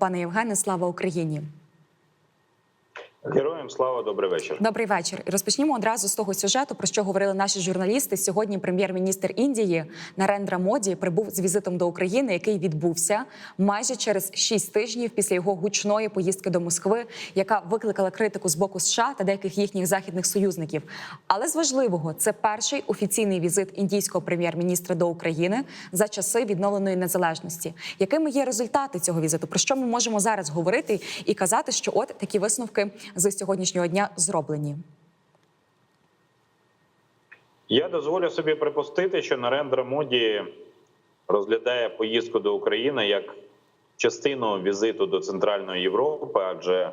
Пане Євгене, слава Україні! Героям слава, добрий вечір. Добрий вечір. Розпочнімо одразу з того сюжету, про що говорили наші журналісти. Сьогодні прем'єр-міністр Індії Нарендра Моді прибув з візитом до України, який відбувся майже через шість тижнів після його гучної поїздки до Москви, яка викликала критику з боку США та деяких їхніх західних союзників. Але з важливого це перший офіційний візит індійського прем'єр-міністра до України за часи відновленої незалежності. Якими є результати цього візиту? Про що ми можемо зараз говорити і казати, що от такі висновки з сьогоднішнього дня зроблені? Я дозволю собі припустити, що Нарендра Моді розглядає поїздку до України як частину візиту до Центральної Європи, адже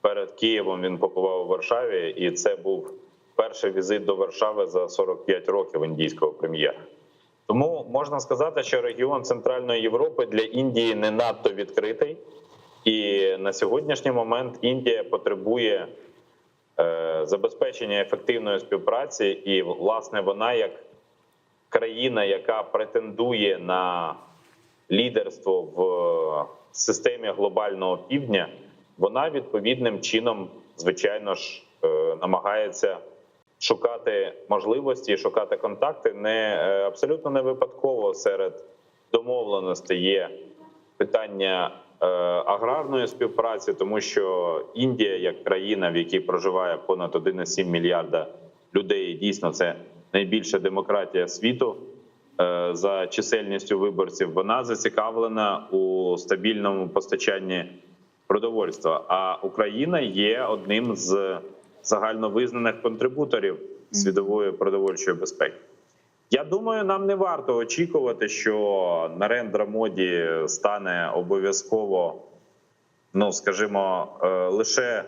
перед Києвом він побував у Варшаві, і це був перший візит до Варшави за 45 років індійського прем'єра. Тому можна сказати, що регіон Центральної Європи для Індії не надто відкритий, і на сьогоднішній момент Індія потребує е, забезпечення ефективної співпраці, і власне вона як країна, яка претендує на лідерство в системі глобального півдня, вона відповідним чином, звичайно ж, е, намагається шукати можливості, шукати контакти. Не е, абсолютно не випадково серед домовленостей є питання е, аграрної співпраці, тому що Індія, як країна, в якій проживає понад 1,7 мільярда людей, дійсно це найбільша демократія світу е, за чисельністю виборців. Вона зацікавлена у стабільному постачанні продовольства. А Україна є одним з загальновизнаних контрибуторів світової продовольчої безпеки. Я думаю, нам не варто очікувати, що Нарендра Моді стане обов'язково, ну скажімо, е, лише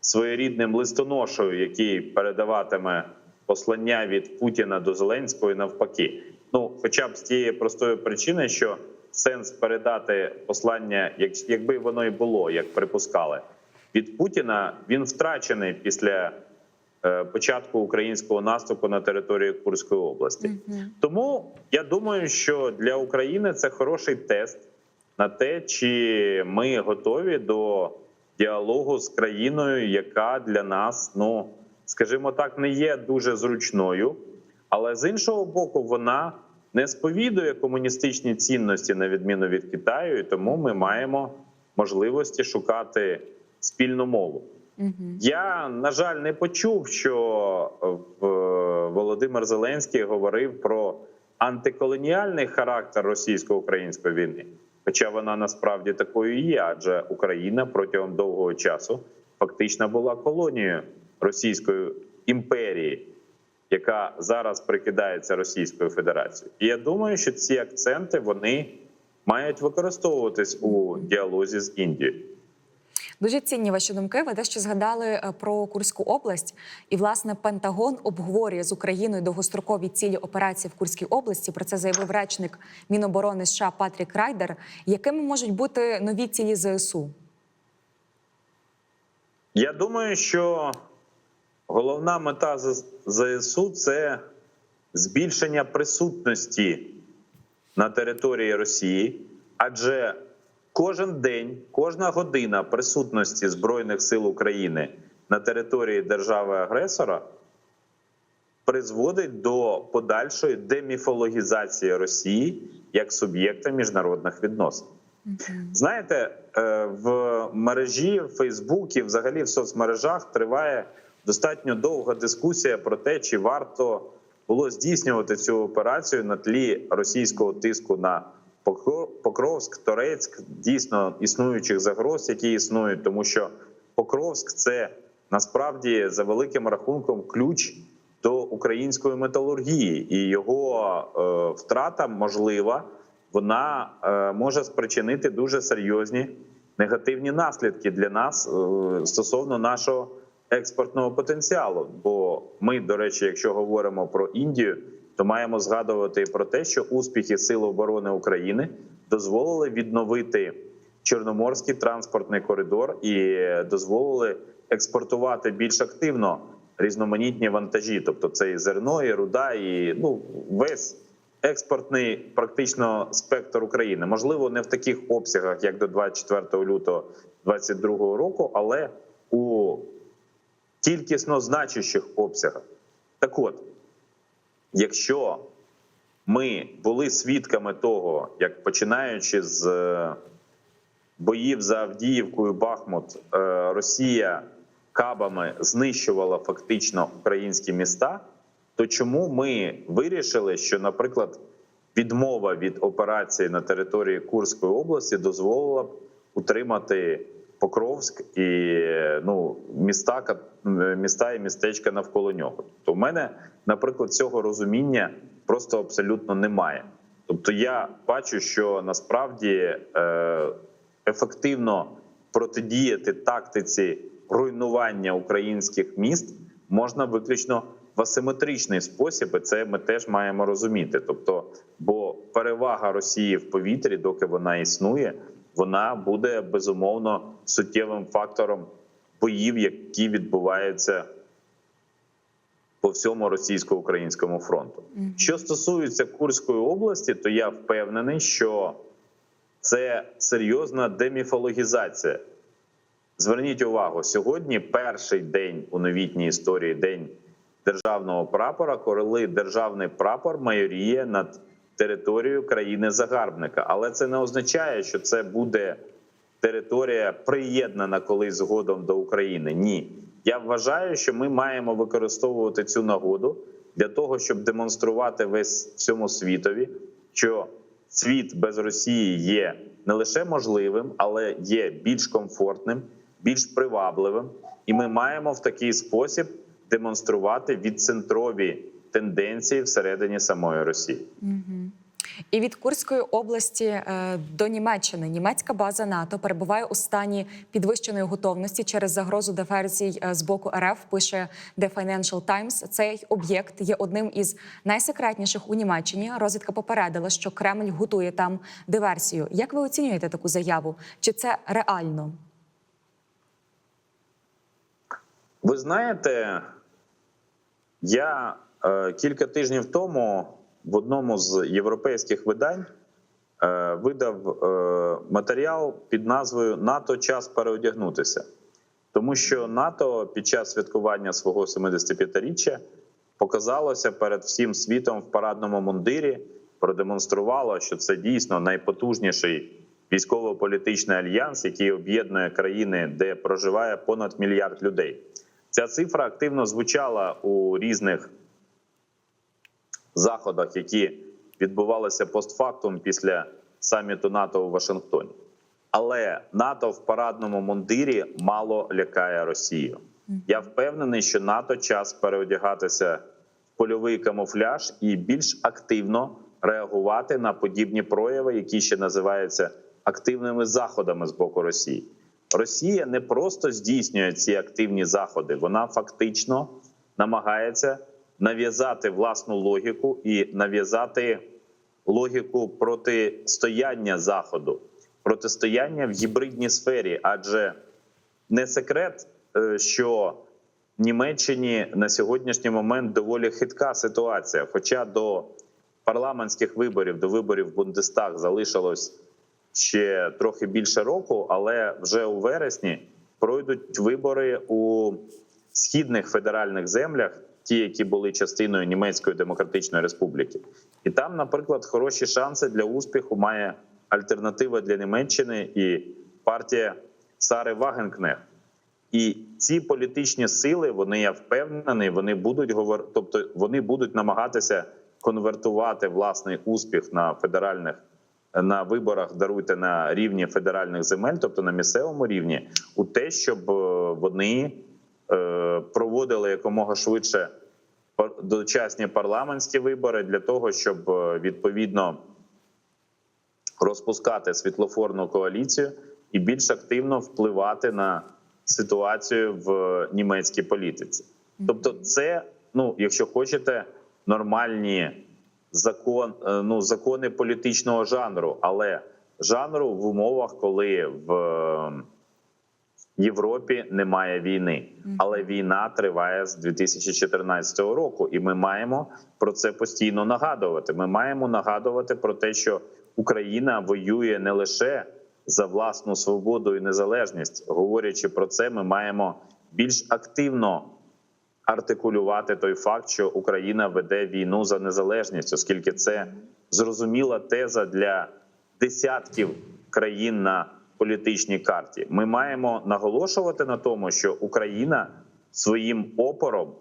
своєрідним листоношою, який передаватиме послання від Путіна до Зеленського і навпаки. Ну, хоча б з тієї простої причини, що сенс передати послання, як- якби воно і було, як припускали, від Путіна він втрачений після початку українського наступу на території Курської області. Тому я думаю, що для України це хороший тест на те, чи ми готові до діалогу з країною, яка для нас, ну скажімо так, не є дуже зручною, але з іншого боку, вона не сповідує комуністичні цінності на відміну від Китаю, і тому ми маємо можливості шукати спільну мову. Я на жаль не почув, що Володимир Зеленський говорив про антиколоніальний характер російсько-української війни, хоча вона насправді такою і є, адже Україна протягом довгого часу фактично була колонією Російської імперії, яка зараз прикидається Російською Федерацією. І я думаю, що ці акценти вони мають використовуватись у діалозі з Індією. Дуже цінні ваші думки. Ви дещо згадали е, про Курську область, і власне Пентагон обговорює з Україною довгострокові цілі операції в Курській області. Про це заявив речник Міноборони США Патрік Райдер. Якими можуть бути нові цілі ЗСУ? Я думаю, що головна мета ЗСУ це збільшення присутності на території Росії, адже кожен день, кожна година присутності Збройних сил України на території держави-агресора призводить до подальшої деміфологізації Росії як суб'єкта міжнародних відносин. Знаєте, е, в мережі в Фейсбуці, взагалі в соцмережах триває достатньо довга дискусія про те, чи варто було здійснювати цю операцію на тлі російського тиску на Покровськ, Торецьк, дійсно існуючих загроз, які існують, тому що Покровськ це насправді за великим рахунком ключ до української металургії, і його е, втрата можлива вона е, може спричинити дуже серйозні негативні наслідки для нас е, стосовно нашого експортного потенціалу. Бо ми, до речі, якщо говоримо про Індію, то маємо згадувати про те, що успіхи Сил оборони України дозволили відновити Чорноморський транспортний коридор і дозволили експортувати більш активно різноманітні вантажі, тобто це і зерно, і руда, і ну весь експортний практично спектр України. Можливо, не в таких обсягах, як до 24 лютого 2022 року, але у кількісно значущих обсягах. Так от, якщо ми були свідками того, як починаючи з е, боїв за Авдіївку і Бахмут, е, Росія кабами знищувала фактично українські міста, то чому ми вирішили, що, наприклад, відмова від операції на території Курської області дозволила б утримати Покровськ і ну міста міста і містечка навколо нього? То в мене, наприклад, цього розуміння просто абсолютно немає. Тобто, я бачу, що насправді е, ефективно протидіяти тактиці руйнування українських міст можна виключно в асиметричний спосіб, і це ми теж маємо розуміти. Тобто, бо перевага Росії в повітрі, доки вона існує, вона буде безумовно суттєвим фактором боїв, які відбуваються по всьому російсько-українському фронту. Що стосується Курської області, то я впевнений, що це серйозна деміфологізація. Зверніть увагу, сьогодні перший день у новітній історії день державного прапора, коли державний прапор майоріє над територією країни-загарбника. Але це не означає, що це буде територія приєднана колись згодом до України. Ні, я вважаю, що ми маємо використовувати цю нагоду для того, щоб демонструвати весь всьому світові, що світ без Росії є не лише можливим, але є більш комфортним, більш привабливим, і ми маємо в такий спосіб демонструвати відцентрові тенденції всередині самої Росії. І від Курської області е, до Німеччини німецька база НАТО перебуває у стані підвищеної готовності через загрозу диверсій е, з боку РФ. Пише The Financial Times. Цей об'єкт є одним із найсекретніших у Німеччині. Розвідка попередила, що Кремль готує там диверсію. Як ви оцінюєте таку заяву? Чи це реально? Ви знаєте, я кілька тижнів тому в одному з європейських видань е, видав е, матеріал під назвою НАТО час переодягнутися, тому що НАТО під час святкування свого 75-річчя показалося перед всім світом в парадному мундирі, продемонструвало, що це дійсно найпотужніший військово-політичний альянс, який об'єднує країни, де проживає понад мільярд людей. Ця цифра активно звучала у різних заходах, які відбувалися постфактум після саміту НАТО у Вашингтоні. Але НАТО в парадному мундирі мало лякає Росію. Я впевнений, що НАТО час переодягатися в польовий камуфляж і більш активно реагувати на подібні прояви, які ще називаються активними заходами з боку Росії. Росія не просто здійснює ці активні заходи, вона фактично намагається нав'язати власну логіку і нав'язати логіку протистояння заходу, протистояння в гібридній сфері, адже не секрет, е, що в Німеччині на сьогоднішній момент доволі хитка ситуація. Хоча до парламентських виборів, до виборів в Бундестаг залишилось ще трохи більше року, але вже у вересні пройдуть вибори у східних федеральних землях, ті, які були частиною Німецької демократичної республіки, і там, наприклад, хороші шанси для успіху має альтернатива для Німеччини і партія Сари Вагенкнех. І ці політичні сили, вони я впевнений, вони будуть говор... тобто вони будуть намагатися конвертувати власний успіх на федеральних на виборах даруйте на рівні федеральних земель, тобто на місцевому рівні, у те, щоб е, вони е, проводили якомога швидше дочасні парламентські вибори для того, щоб е, відповідно розпускати світлофорну коаліцію і більш активно впливати на ситуацію в німецькій політиці. Тобто, це, ну, якщо хочете, нормальні закон, е, ну, закони політичного жанру, але жанру в умовах, коли в е, Європі немає війни, але війна триває з 2014 року, і ми маємо про це постійно нагадувати. Ми маємо нагадувати про те, що Україна воює не лише за власну свободу і незалежність. Говорячи про це, ми маємо більш активно артикулювати той факт, що Україна веде війну за незалежність, оскільки це зрозуміла теза для десятків країн на політичній карті. Ми маємо наголошувати на тому, що Україна своїм опором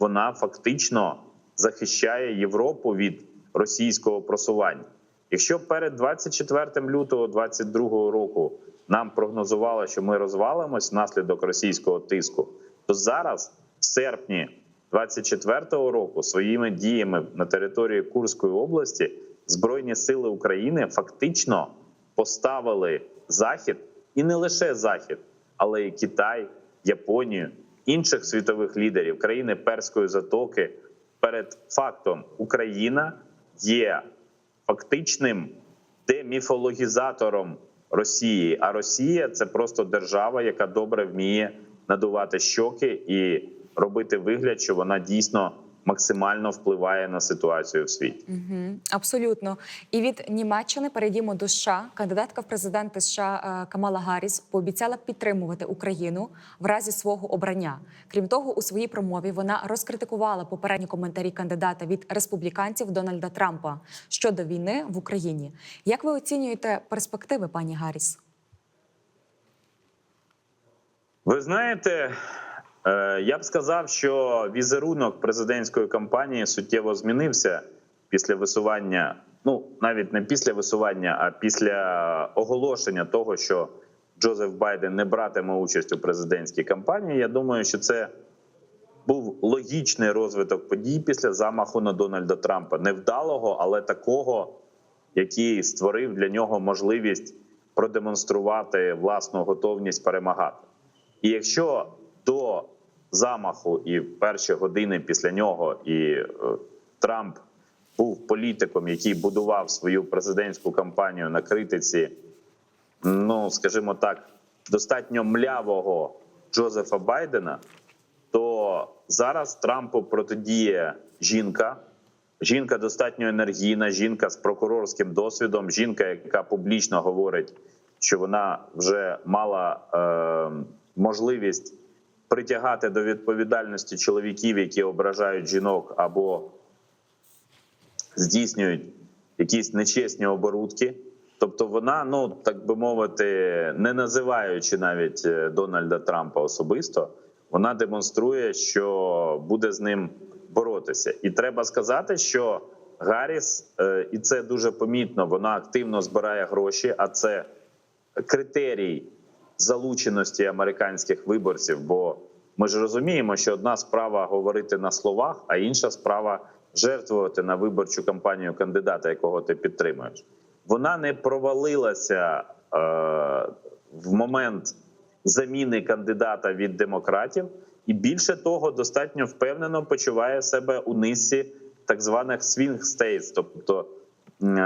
вона фактично захищає Європу від російського просування. Якщо перед 24 лютого 2022 року нам прогнозувало, що ми розвалимось внаслідок російського тиску, то зараз, в серпні 24 року, своїми діями на території Курської області Збройні сили України фактично поставили Захід і не лише Захід, але й Китай, Японію, інших світових лідерів, країни Перської затоки перед фактом Україна є фактичним деміфологізатором Росії. А Росія це просто держава, яка добре вміє надувати щоки і робити вигляд, що вона дійсно максимально впливає на ситуацію в світі. Угу, абсолютно. І від Німеччини перейдімо до США. Кандидатка в президенти США е, Камала Гарріс пообіцяла підтримувати Україну в разі свого обрання. Крім того, у своїй промові вона розкритикувала попередні коментарі кандидата від республіканців Дональда Трампа щодо війни в Україні. Як ви оцінюєте перспективи, пані Гарріс? Ви знаєте, я б сказав, що візерунок президентської кампанії суттєво змінився після висування. Ну навіть не після висування, а після оголошення того, що Джозеф Байден не братиме участь у президентській кампанії. Я думаю, що це був логічний розвиток подій після замаху на Дональда Трампа, невдалого, але такого, який створив для нього можливість продемонструвати власну готовність перемагати. І якщо до замаху і в перші години після нього і е, Трамп був політиком, який будував свою президентську кампанію на критиці, ну скажімо так, достатньо млявого Джозефа Байдена, то зараз Трампу протидіє жінка. Жінка достатньо енергійна, жінка з прокурорським досвідом, жінка, яка публічно говорить, що вона вже мала е, можливість притягати до відповідальності чоловіків, які ображають жінок або здійснюють якісь нечесні оборудки. Тобто, вона, ну так би мовити, не називаючи навіть е, Дональда Трампа особисто, вона демонструє, що буде з ним боротися. І треба сказати, що Гарріс, е, і це дуже помітно, вона активно збирає гроші, а це критерій залученості американських виборців. Бо ми ж розуміємо, що одна справа говорити на словах, а інша справа жертвувати на виборчу кампанію кандидата, якого ти підтримуєш. Вона не провалилася е, в момент заміни кандидата від демократів, і більше того, достатньо впевнено почуває себе у низці так званих swing states, тобто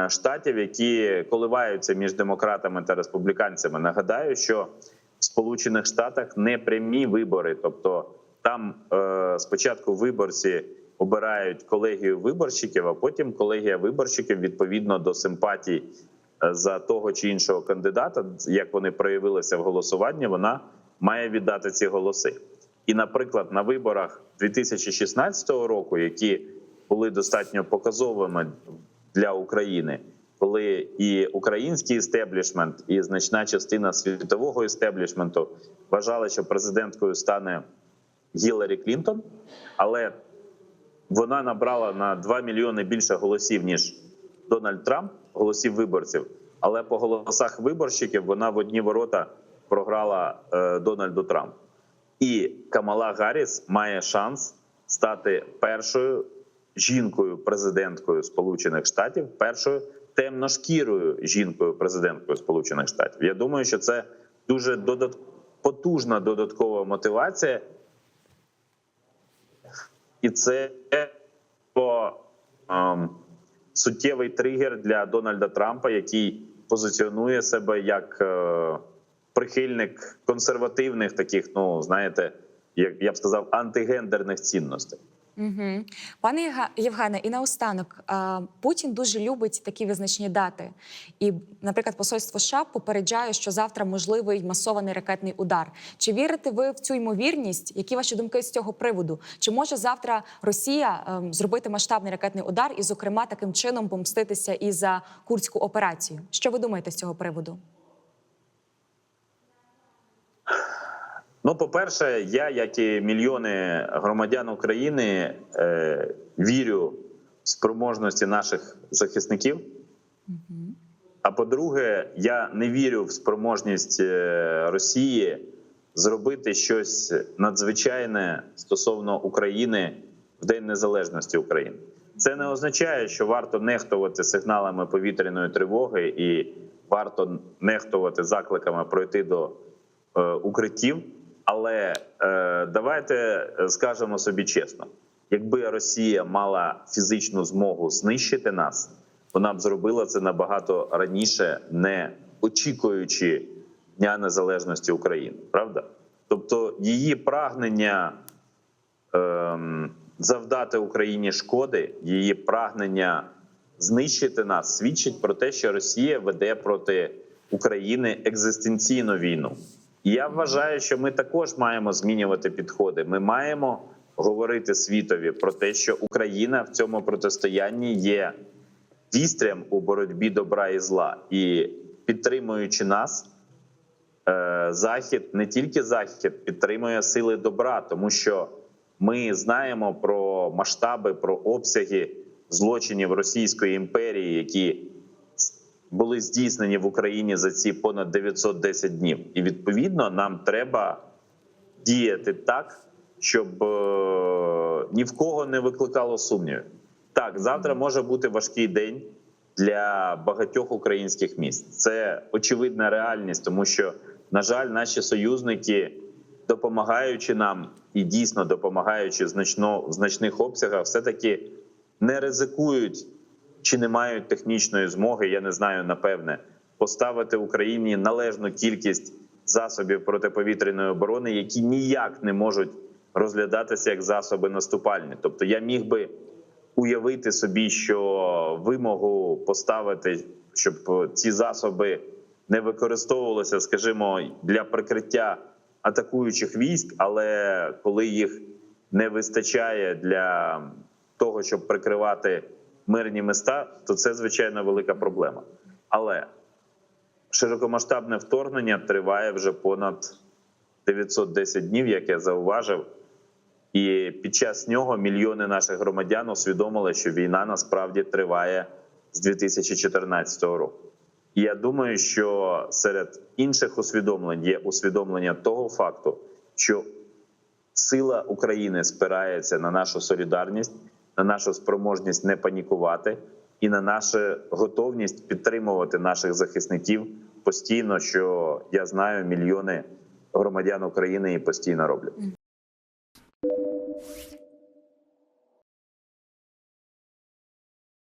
штатів, які коливаються між демократами та республіканцями. Нагадаю, що в Сполучених Штатах не прямі вибори, тобто там е, спочатку виборці обирають колегію виборщиків, а потім колегія виборщиків відповідно до симпатій е, за того чи іншого кандидата, як вони проявилися в голосуванні, вона має віддати ці голоси. І, наприклад, на виборах 2016 року, які були достатньо показовими для України, коли і український істеблішмент, і значна частина світового істеблішменту вважали, що президенткою стане Гіларі Клінтон, але вона набрала на 2 мільйони більше голосів ніж Дональд Трамп, голосів виборців. Але по голосах виборщиків вона в одні ворота програла е, Дональду Трампу. І Камала Гарріс має шанс стати першою жінкою президенткою Сполучених Штатів, першою темношкірою жінкою президенткою Сполучених Штатів. Я думаю, що це дуже додат... потужна додаткова мотивація, і це ем, суттєвий тригер для Дональда Трампа, який позиціонує себе як е, прихильник консервативних таких, ну знаєте, як я б сказав, антигендерних цінностей. Угу. Пане Євгене, і наостанок Путін дуже любить такі визначні дати. І, наприклад, посольство США попереджає, що завтра можливий масований ракетний удар. Чи вірите ви в цю ймовірність? Які ваші думки з цього приводу? Чи може завтра Росія ем, зробити масштабний ракетний удар і, зокрема, таким чином помститися і за курську операцію? Що ви думаєте з цього приводу? Ну, по-перше, я, як і мільйони громадян України, е, вірю в спроможності наших захисників. А по-друге, я не вірю в спроможність е, Росії зробити щось надзвичайне стосовно України в День Незалежності України. Це не означає, що варто нехтувати сигналами повітряної тривоги і варто нехтувати закликами пройти до е, укриттів. Але е, давайте скажемо собі чесно: якби Росія мала фізичну змогу знищити нас, вона б зробила це набагато раніше, не очікуючи Дня Незалежності України. Правда? Тобто її прагнення ем, завдати Україні шкоди, її прагнення знищити нас свідчить про те, що Росія веде проти України екзистенційну війну. Я вважаю, що ми також маємо змінювати підходи. Ми маємо говорити світові про те, що Україна в цьому протистоянні є вістрям у боротьбі добра і зла, і підтримуючи нас, е, захід не тільки захід підтримує сили добра, тому що ми знаємо про масштаби, про обсяги злочинів Російської імперії, які були здійснені в Україні за ці понад 910 днів. І відповідно нам треба діяти так, щоб е, ні в кого не викликало сумнівів. Так, завтра може бути важкий день для багатьох українських міст. Це очевидна реальність, тому що, на жаль, наші союзники, допомагаючи нам і дійсно допомагаючи значно в значних обсягах, все таки не ризикують чи не мають технічної змоги, я не знаю, напевне, поставити Україні належну кількість засобів протиповітряної оборони, які ніяк не можуть розглядатися як засоби наступальні. Тобто, я міг би уявити собі, що вимогу поставити, щоб ці засоби не використовувалися, скажімо, для прикриття атакуючих військ, але коли їх не вистачає для того, щоб прикривати мирні міста, то це звичайно велика проблема. Але широкомасштабне вторгнення триває вже понад 910 днів, як я зауважив. І під час нього мільйони наших громадян усвідомили, що війна насправді триває з 2014 року. І я думаю, що серед інших усвідомлень є усвідомлення того факту, що сила України спирається на нашу солідарність, на нашу спроможність не панікувати і на нашу готовність підтримувати наших захисників постійно, що я знаю, мільйони громадян України і постійно роблять.